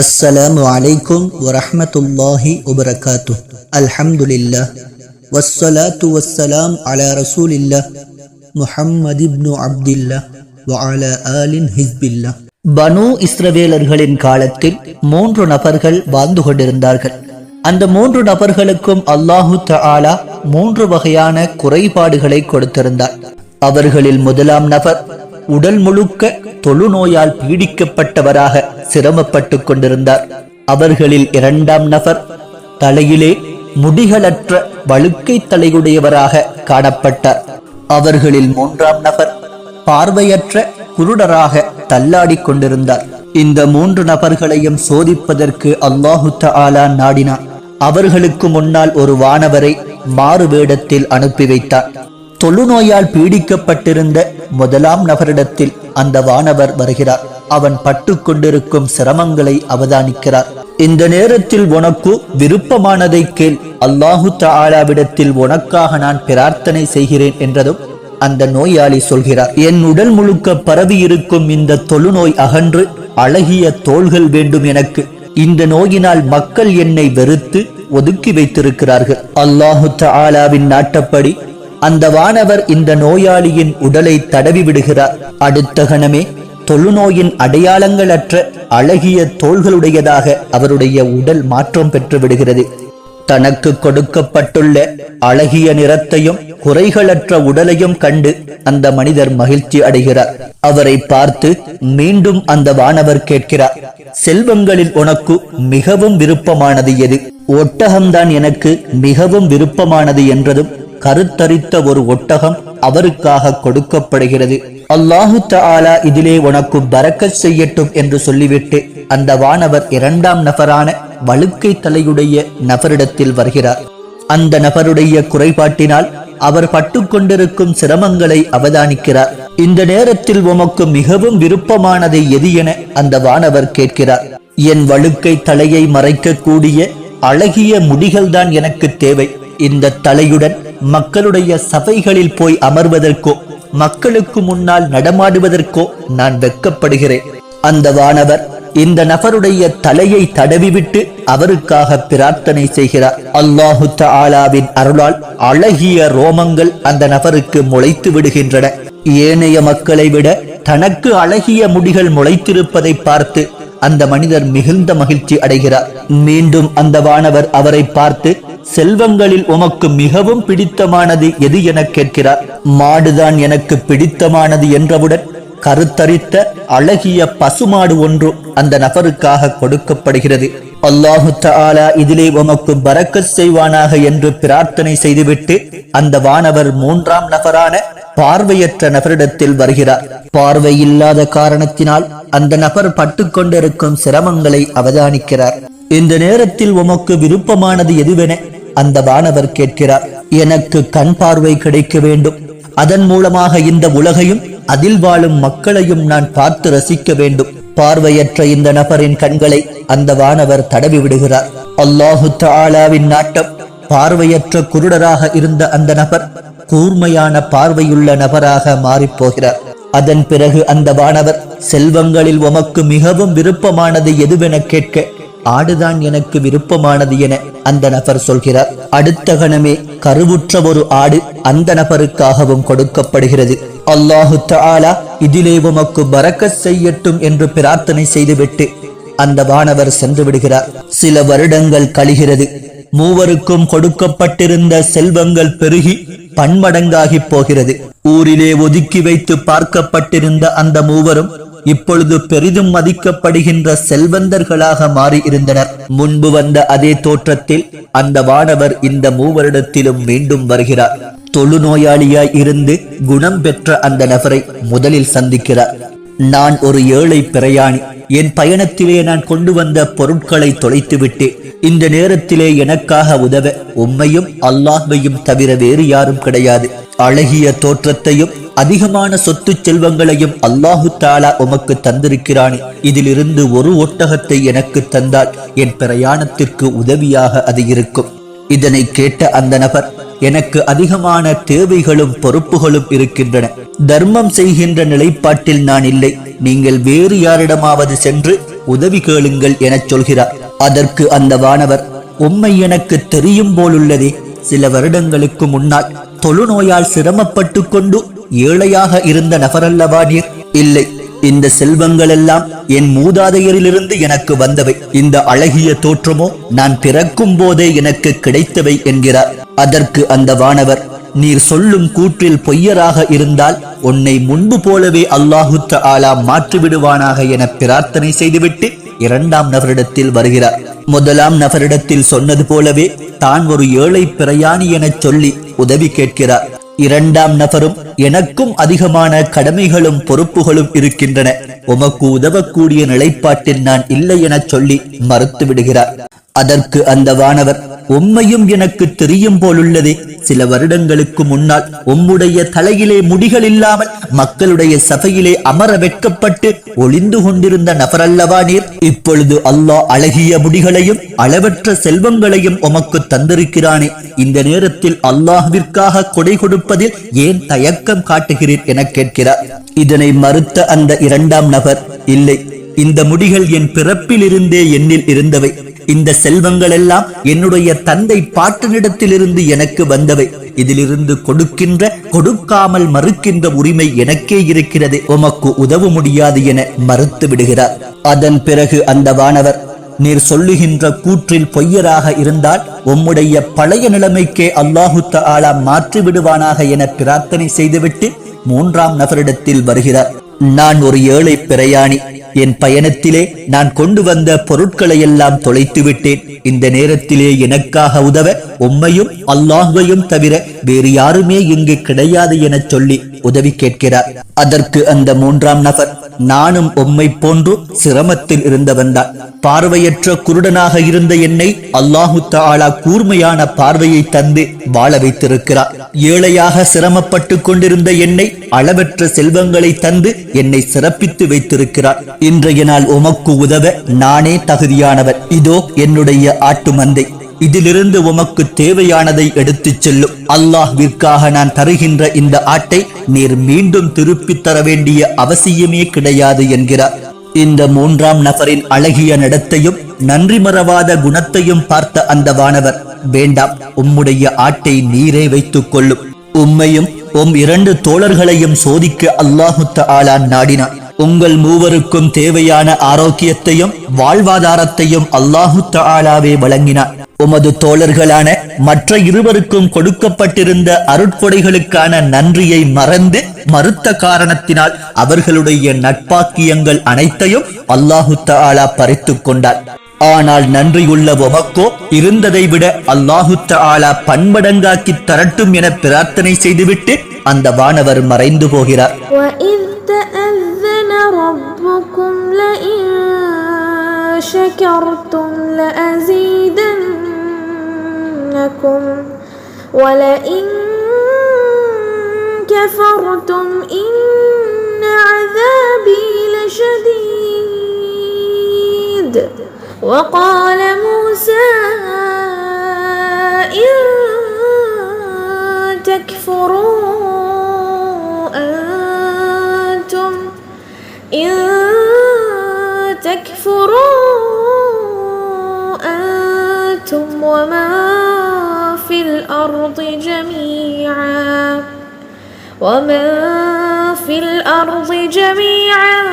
அஸ்ஸலாமு அலைக்கும் வரஹமத்துல்லாஹி உபரகாத்து அல்ஹம்துலில்லா வஸ்ஸலாத்து வஸ்ஸலாம் அலா ரசூலில்லா முஹம்மது இப்னு அப்துல்லா வஅல ஆலின் ஹிஸ்பில்லா பனு இஸ்ரவேலர்களின் காலத்தில் மூன்று நபர்கள் வாழ்ந்து கொண்டிருந்தார்கள். அந்த மூன்று நபர்களுக்கும் அல்லாஹு தஆலா மூன்று வகையான குறைபாடுகளை கொடுத்திருந்தார். அவர்களில் முதலாம் நபர் உடல் முழுக்க தொழுநோயால் பீடிக்கப்பட்டவராக சிரமப்பட்டு கொண்டிருந்தார். அவர்களில் இரண்டாம் நபர் தலையிலே முடிகளற்ற வழுக்கை தலையுடையவராக காணப்பட்டார். அவர்களில் மூன்றாம் நபர் பார்வையற்ற குருடராக தள்ளாடிக் கொண்டிருந்தார். இந்த மூன்று நபர்களையும் சோதிப்பதற்கு அல்லாஹு தஆலா நாடினார் அவர்களுக்கு முன்னால் ஒரு வானவரை மாறு வேடத்தில் அனுப்பி வைத்தார் தொழுநோயால் பீடிக்கப்பட்டிருந்த முதலாம் நபரிடத்தில் அந்த வானவர் வருகிறார். அவன் பட்டு கொண்டிருக்கும் சிரமங்களை அவதானிக்கிறார். இந்த நேரத்தில் உனக்கு விருப்பமானதை கேள். அல்லாஹு தாலாவிடத்தில் உனக்காக நான் பிரார்த்தனை செய்கிறேன் என்றதும் அந்த நோயாளி சொல்கிறார். என் உடல் முழுக்க பரவி இருக்கும் இந்த தொழுநோய் அகன்று அழகிய தோள்கள் வேண்டும் எனக்கு. இந்த நோயினால் மக்கள் என்னை வெறுத்து ஒதுக்கி வைத்திருக்கிறார்கள். அல்லாஹு தாலாவின் நாட்டப்படி அந்த வானவர் இந்த நோயாளியின் உடலை தடவி விடுகிறார். அடுத்த கணமே தொழுநோயின் அடையாளங்களற்ற அழகிய தோள்களுடையதாக அவருடைய உடல் மாற்றம் பெற்று விடுகிறது. தனக்கு கொடுக்கப்பட்டுள்ள அழகிய நிறத்தையும் குறைகளற்ற உடலையும் கண்டு அந்த மனிதர் மகிழ்ச்சி அடைகிறார். அவரை பார்த்து மீண்டும் அந்த வானவர் கேட்கிறார் செல்வங்களில் உனக்கு மிகவும் விருப்பமானது எது? ஒட்டகம்தான் எனக்கு மிகவும் விருப்பமானது என்றதும் கருத்தரித்த ஒரு ஒட்டகம் அவருக்காக கொடுக்கப்படுகிறது. அல்லாஹு தாலா இதிலே உனக்கு பரக்கத் செய்யட்டும் என்று சொல்லிவிட்டு அந்த வானவர் இரண்டாம் நபரான வழுக்கை தலையுடைய நபரிடத்தில் வருகிறார். அந்த நபருடைய குறைபாட்டினால் அவர் பட்டுக்கொண்டிருக்கும் சிரமங்களை அவதானிக்கிறார். இந்த நேரத்தில் உமக்கு மிகவும் விருப்பமானது எது என அந்த வானவர் கேட்கிறார். என் வழுக்கை தலையை மறைக்கக்கூடிய அழகிய முடிகள்தான் எனக்கு தேவை. இந்த தலையுடன் மக்களுடைய சபைகளில் போய் அமர்வதற்கோ மக்களுக்கு முன்னால் நடமாடுவதற்கோ நான் வெட்கப்படுகிறேன் அந்த வானவர் இந்த நபருடைய தலையை தடவிவிட்டு அவருக்காக பிரார்த்தனை செய்கிறார். அல்லாஹு தாலாவின் அருளால் அழகிய ரோமங்கள் அந்த நபருக்கு முளைத்து விடுகின்றன. ஏனைய மக்களை விட தனக்கு அழகிய முடிகள் முளைத்திருப்பதை பார்த்து அந்த மனிதர் மிகுந்த மகிழ்ச்சி அடைகிறார். மீண்டும் அந்த வானவர் அவரை பார்த்து செல்வங்களில் உமக்கு மிகவும் பிடித்தமானது எது என கேட்கிறார்? மாடுதான் எனக்கு பிடித்தமானது என்றவுடன் கருத்தரித்த அழகிய பசுமாடு ஒன்று அந்த நபருக்காக கொடுக்கப்படுகிறது. அல்லாஹு தாலா இதிலே உமக்கு பறக்க செய்வானாக என்று பிரார்த்தனை செய்துவிட்டு அந்த வானவர் மூன்றாம் நபரான பார்வையற்ற நபரிடத்தில் வருகிறார். பார்வை இல்லாத காரணத்தினால் அந்த நபர் பட்டுக்கொண்டிருக்கும் சிரமங்களை அவதானிக்கிறார். இந்த நேரத்தில் உமக்கு விருப்பமானது எதுவென அந்த வானவர் கேட்கிறார். எனக்கு கண் பார்வை கிடைக்க வேண்டும். அதன் மூலமாக இந்த உலகையும் அதில் வாழும் மக்களையும் நான் பார்த்து ரசிக்க வேண்டும். பார்வையற்ற இந்த நபரின் கண்களை அந்த வானவர் தடவி விடுகிறார். அல்லாஹு தாலாவின் நாட்டம். பார்வையற்ற குருடராக இருந்த அந்த நபர் கூர்மையான பார்வையுள்ள நபராக மாறிப் போகிறார் அதன் பிறகு அந்த வானவர் செல்வங்களில் உமக்கு மிகவும் விருப்பமானது எதுவென கேட்க ஆடுதான் எனக்கு விருப்பமானது என அந்த நபர் சொல்கிறார். அடுத்த கணமே கருவுற்ற ஒரு ஆடு அந்த நபருக்காகவும் கொடுக்கப்படுகிறது. அல்லாஹு தாலா இதிலே உமக்கு பறக்க செய்யட்டும் என்று பிரார்த்தனை செய்துவிட்டு அந்த வானவர் சென்று விடுகிறார். சில வருடங்கள் கழிகிறது. மூவருக்கும் கொடுக்கப்பட்டிருந்த செல்வங்கள் பெருகி பன்மடங்காகி போகிறது. ஊரிலே ஒதுக்கி வைத்து பார்க்கப்பட்டிருந்த அந்த மூவரும் இப்பொழுது பெரிதும் மதிக்கப்படுகின்ற செல்வந்தர்களாக மாறி இருந்தனர். முன்பு வந்த அதே தோற்றத்தில் அந்த வானவர் இந்த மூவரிடத்திலும் மீண்டும் வருகிறார். தொழுநோயாளியாய் இருந்து குணம் பெற்ற அந்த நபரை முதலில் சந்திக்கிறார். நான் ஒரு ஏழை பிரயாணி என் பயணத்திலே நான் கொண்டு வந்த பொருட்களை தொலைத்துவிட்டு இந்த நேரத்திலே எனக்காக உதவ உம்மையும் அல்லாஹ்வையும் தவிர வேறு யாரும் கிடையாது. அழகிய தோற்றத்தையும் அதிகமான சொத்து செல்வங்களையும் அல்லாஹு தாலா உமக்கு தந்திருக்கிறானே. இதிலிருந்து ஒரு ஒட்டகத்தை எனக்கு தந்தால் என் பிரயாணத்திற்கு உதவியாக அது இருக்கும். இதனை கேட்ட அந்த நபர் எனக்கு அதிகமான தேவைகளும் பொறுப்புகளும் இருக்கின்றன. தர்மம் செய்கின்ற நிலைப்பாட்டில் நான் இல்லை. நீங்கள் வேறு யாரிடமாவது சென்று உதவி கேளுங்கள் எனச் சொல்கிறார். அதற்கு அந்த வானவர் உம்மை எனக்கு தெரியும் போலுள்ளதே. சில வருடங்களுக்கு முன்னால் தொழுநோயால் சிரமப்பட்டு கொண்டு ஏழையாக இருந்த நபரல்லவா நீர்? இல்லை. இந்த செல்வங்கள் எல்லாம் என் மூதாதையரிலிருந்து எனக்கு வந்தவை. இந்த அழகிய தோற்றமோ நான் பிறக்கும் போதே எனக்கு கிடைத்தவை என்கிறார். அதற்கு அந்த வானவர் நீர் சொல்லும் கூற்றில் பொய்யராக இருந்தால் உன்னை முன்பு போலவே அல்லாஹு ஆலா மாற்றிவிடுவானாக என பிரார்த்தனை செய்துவிட்டு இரண்டாம் நபரிடத்தில் வருகிறார். முதலாம் நபரிடத்தில் சொன்னது போலவே தான் ஒரு ஏழை பிரயாணி எனச் சொல்லி உதவி கேட்கிறார். இரண்டாம் நபரும் எனக்கும் அதிகமான கடமைகளும் பொறுப்புகளும் இருக்கின்றன. உமக்கு உதவக்கூடிய நிலைப்பாட்டில் நான் இல்லை எனச் சொல்லி மறுத்து விடுகிறார் அதற்கு அந்த வானவர் உம்மையும் எனக்கு தெரியும் போலுள்ளதே. சில வருடங்களுக்கு முன்னால் உம்முடைய தலையிலே முடிகள் இல்லாமல் மக்களுடைய சபையிலே அமர வெட்கப்பட்டு ஒளிந்து கொண்டிருந்த நபரல்லவா நீர். இப்பொழுது அல்லாஹ் அழகிய முடிகளையும் அளவற்ற செல்வங்களையும் உமக்கு தந்திருக்கிறானே. இந்த நேரத்தில் அல்லாஹ்விற்காக கொடை கொடுப்பதில் ஏன் தயக்கம் காட்டுகிறீர் என கேட்கிறார். இதனை மறுத்த அந்த இரண்டாம் நபர் இல்லை இந்த முடிகள் என் பிறப்பிலிருந்தே என்னில் இருந்தவை. இந்த செல்வங்கள் எல்லாம் என்னுடைய தந்தை பாட்டனிடத்திலிருந்து எனக்கு வந்தவை. இதிலிருந்து கொடுக்கின்ற கொடுக்காமல் மறுக்கின்ற உரிமை எனக்கே இருக்கிறது. உமக்கு உதவ முடியாது என மறுத்து விடுகிறார். அதன் பிறகு அந்த வானவர் நீர் சொல்லுகின்ற கூற்றில் பொய்யராக இருந்தால் உம்முடைய பழைய நிலைமைக்கே அல்லாஹு தாலா மாற்றி விடுவானாக என பிரார்த்தனை செய்துவிட்டு மூன்றாம் நபரிடத்தில் வருகிறார். நான் ஒரு ஏழை பிரயாணி. என் பயணத்திலே நான் கொண்டு வந்த பொருட்களை எல்லாம் தொலைத்து விட்டேன் இந்த நேரத்திலே எனக்காக உதவ உம்மையும் அல்லாஹையும் தவிர வேறு யாருமே இங்கு கிடையாது என சொல்லி உதவி கேட்கிறார். அதற்கு அந்த மூன்றாம் நபர் நானும் உம்மை போன்று சிரமத்தில் இருந்தவன்தான் பார்வையற்ற குருடனாக இருந்த என்னை அல்லாஹு தாலா கூர்மையான பார்வையை தந்து வாழ வைத்திருக்கிறார். ஏழையாக சிரமப்பட்டு கொண்டிருந்த என்னை அளவற்ற செல்வங்களை தந்து என்னை சிறப்பித்து வைத்திருக்கிறார். இன்றைய நாள் உமக்கு உதவ நானே தகுதியானவர் இதோ என்னுடைய ஆட்டு மந்தை. இதிலிருந்து உமக்கு தேவையானதை எடுத்துச் செல்லும். அல்லாஹ்விற்காக நான் தருகின்ற இந்த ஆட்டை நீர் மீண்டும் திருப்பித் தர வேண்டிய அவசியமே கிடையாது என்கிறார். இந்த மூன்றாம் நபரின் அழகிய நடத்தையும் நன்றி மறவாத குணத்தையும் பார்த்த அந்த வானவர் வேண்டாம் உம்முடைய ஆட்டை நீரே வைத்துக் கொள்ளும். உம்மையும் உம் இரண்டு தோழர்களையும் சோதிக்க அல்லாஹு ஆலா நாடினான். உங்கள் மூவருக்கும் தேவையான ஆரோக்கியத்தையும் வாழ்வாதாரத்தையும் அல்லாஹு ஆலாவே வழங்கினார் உமது தோழர்களான மற்ற இருவருக்கும் கொடுக்கப்பட்டிருந்த அருட்கொடைகளுக்கான நன்றியை மறந்து மறுத்த காரணத்தினால் அவர்களுடைய நட்பாக்கியங்கள் அனைத்தையும் அல்லாஹு தாலா பறித்து கொண்டார் ஆனால் நன்றியுள்ள உமக்கோ இருந்ததை விட அல்லாஹு தாலா பன்மடங்காக்கி தரட்டும் என பிரார்த்தனை செய்துவிட்டு அந்த வானவர் மறைந்து போகிறார் شكرتم لأزيدن لكم ولئن كفرتم إن عذابي لشديد. وقال موسى إن تكفروا ومن في الأرض جميعا